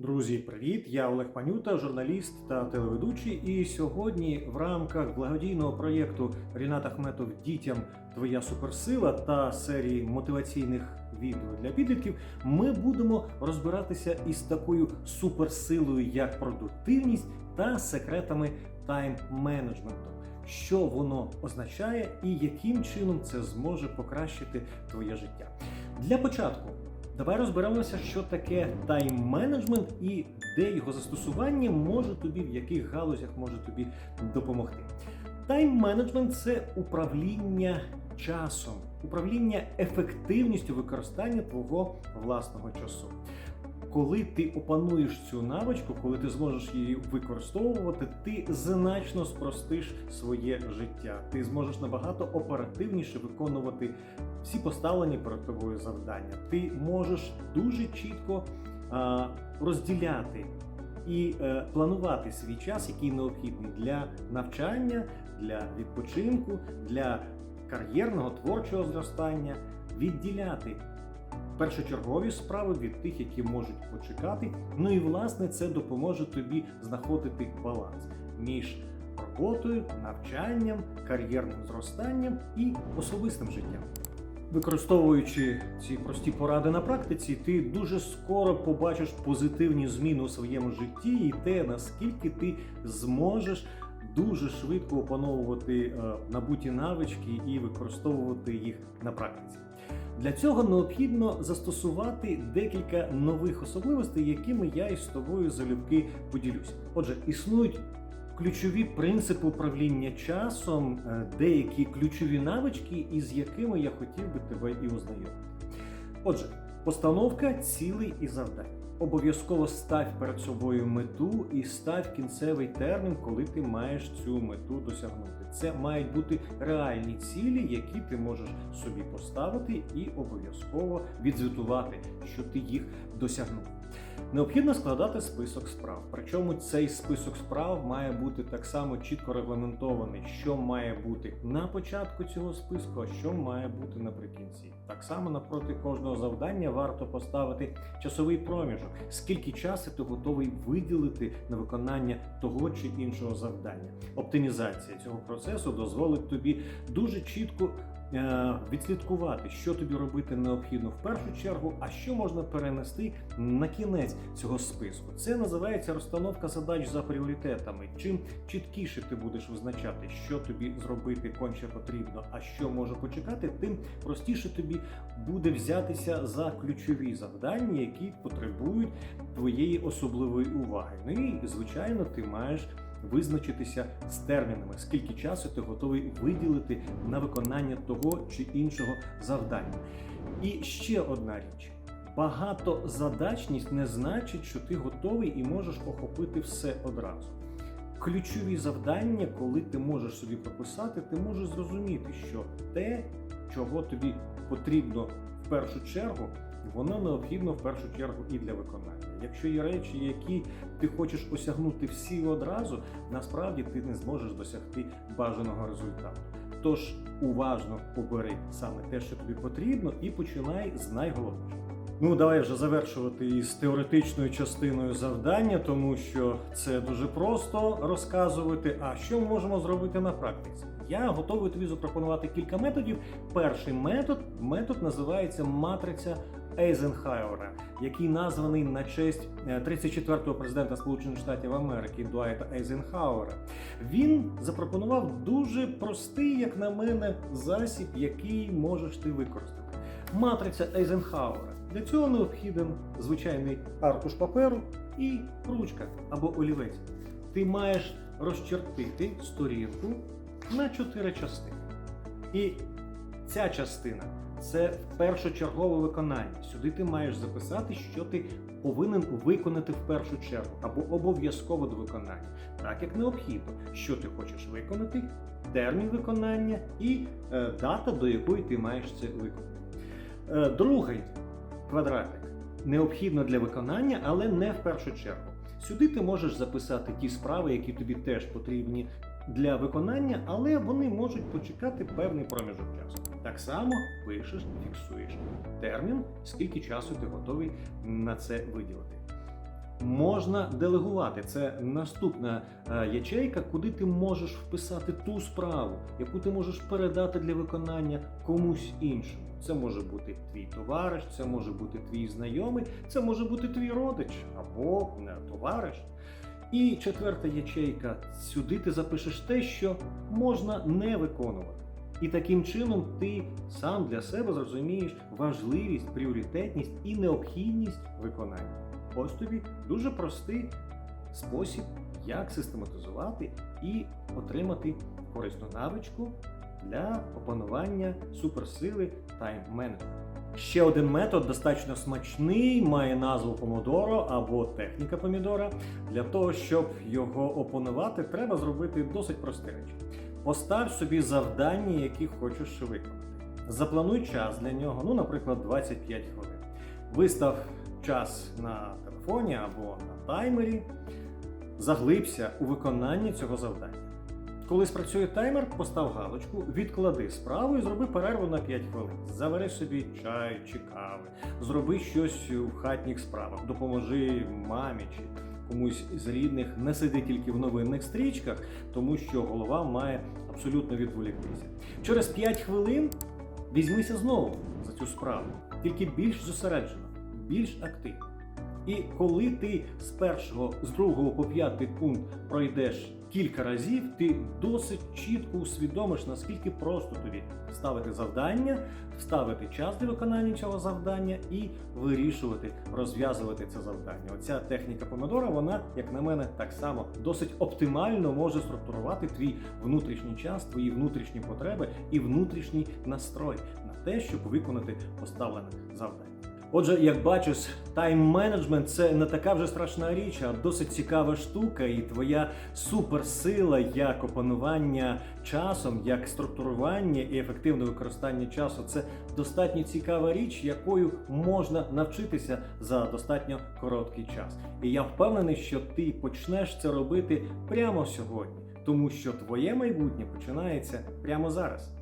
Друзі, привіт! Я Олег Панюта, журналіст та телеведучий. І сьогодні в рамках благодійного проєкту Рінат Ахметов Дітям Твоя суперсила та серії мотиваційних відео для підлітків ми будемо розбиратися із такою суперсилою, як продуктивність та секретами тайм-менеджменту. Що воно означає і яким чином це зможе покращити твоє життя? Для початку Давай розберемося, що таке тайм-менеджмент і де його застосування може тобі, в яких галузях може тобі допомогти. Тайм-менеджмент це управління часом, управління ефективністю використання твого власного часу. Коли ти опануєш цю навичку, коли ти зможеш її використовувати, ти значно спростиш своє життя. Ти зможеш набагато оперативніше виконувати всі поставлені перед тобою завдання. Ти можеш дуже чітко а, розділяти і е, планувати свій час, який необхідний для навчання, для відпочинку, для кар'єрного творчого зростання, відділяти першочергові справи від тих, які можуть почекати. Ну і власне це допоможе тобі знаходити баланс між роботою, навчанням, кар'єрним зростанням і особистим життям. Використовуючи ці прості поради на практиці, ти дуже скоро побачиш позитивні зміни у своєму житті і те, наскільки ти зможеш дуже швидко опановувати е, набуті навички і використовувати їх на практиці. Для цього необхідно застосувати декілька нових особливостей, якими я із тобою залюбки поділюсь. Отже, існують ключові принципи управління часом, е, деякі ключові навички, із якими я хотів би тебе і ознайомити. Отже, постановка цілей і завдань. Обов'язково став перед собою мету і став кінцевий термін, коли ти маєш цю мету досягнути. Це мають бути реальні цілі, які ти можеш собі поставити, і обов'язково відзвітувати, що ти їх досягнув. Необхідно складати список справ. Причому цей список справ має бути так само чітко регламентований, що має бути на початку цього списку, а що має бути наприкінці. Так само напроти кожного завдання варто поставити часовий проміжок, скільки часу ти готовий виділити на виконання того чи іншого завдання. Оптимізація цього процесу дозволить тобі дуже чітко відслідкувати, що тобі робити необхідно в першу чергу, а що можна перенести на кінець цього списку. Це називається розстановка задач за пріоритетами. Чим чіткіше ти будеш визначати, що тобі зробити конче потрібно, а що може почекати, тим простіше тобі буде взятися за ключові завдання, які потребують твоєї особливої уваги. Ну і звичайно, ти маєш визначитися з термінами, скільки часу ти готовий виділити на виконання того чи іншого завдання. І ще одна річ. Багатозадачність не значить, що ти готовий і можеш охопити все одразу. Ключові завдання, коли ти можеш собі прописати, ти можеш зрозуміти, що те, чого тобі потрібно в першу чергу, воно необхідно в першу чергу і для виконання. Якщо є речі, які ти хочеш осягнути всі одразу, насправді ти не зможеш досягти бажаного результату. Тож уважно обери саме те, що тобі потрібно, і починай з найголовнішого. Ну, давай вже завершувати із теоретичною частиною завдання, тому що це дуже просто розказувати. А що ми можемо зробити на практиці? Я готовий тобі запропонувати кілька методів. Перший метод метод називається матриця Ейзенхауера, який названий на честь 34-го президента Сполучених Штатів Америки Дуайта Ейзенхауера. Він запропонував дуже простий, як на мене, засіб, який можеш ти використати. Матриця Ейзенхауера. Для цього необхіден звичайний аркуш паперу і ручка або олівець. Ти маєш розчертити сторінку на чотири частини. І ця частина це першочергове виконання. Сюди ти маєш записати, що ти повинен виконати в першу чергу або обов'язково до виконання, так як необхідно, що ти хочеш виконати, термін виконання і е, дата, до якої ти маєш це виконати. Е, другий квадратик необхідно для виконання, але не в першу чергу. Сюди ти можеш записати ті справи, які тобі теж потрібні для виконання, але вони можуть почекати певний проміжок часу. Так само пишеш, фіксуєш термін, скільки часу ти готовий на це виділити. можна делегувати. Це наступна е, ячейка, куди ти можеш вписати ту справу, яку ти можеш передати для виконання комусь іншому. Це може бути твій товариш, це може бути твій знайомий, це може бути твій родич або не товариш. І четверта ячейка. Сюди ти запишеш те, що можна не виконувати. І таким чином ти сам для себе зрозумієш важливість, пріоритетність і необхідність виконання. Ось тобі дуже простий спосіб, як систематизувати і отримати корисну навичку для опанування суперсили тайм-менеджменту. Ще один метод достатньо смачний, має назву помодоро або техніка помідора. Для того, щоб його опанувати, треба зробити досить прості речі. Постав собі завдання, які хочеш виконати. Заплануй час для нього, ну, наприклад, 25 хвилин. Вистав час на телефоні або на таймері, заглибся у виконання цього завдання. Коли спрацює таймер, постав галочку, відклади справу і зроби перерву на 5 хвилин. Завари собі чай чи кави, зроби щось у хатніх справах, допоможи мамі чи комусь з рідних, не сиди тільки в новинних стрічках, тому що голова має абсолютно відволіктися. Через 5 хвилин візьмися знову за цю справу, тільки більш зосереджено, більш активно. І коли ти з першого, з другого по п'ятий пункт пройдеш кілька разів, ти досить чітко усвідомиш, наскільки просто тобі ставити завдання, вставити час для виконання цього завдання і вирішувати, розв'язувати це завдання. Оця техніка помидора, вона, як на мене, так само досить оптимально може структурувати твій внутрішній час, твої внутрішні потреби і внутрішній настрой на те, щоб виконати поставлене завдання. Отже, як бачиш, тайм-менеджмент це не така вже страшна річ, а досить цікава штука, і твоя суперсила як опанування часом, як структурування і ефективне використання часу це достатньо цікава річ, якою можна навчитися за достатньо короткий час. І я впевнений, що ти почнеш це робити прямо сьогодні, тому що твоє майбутнє починається прямо зараз.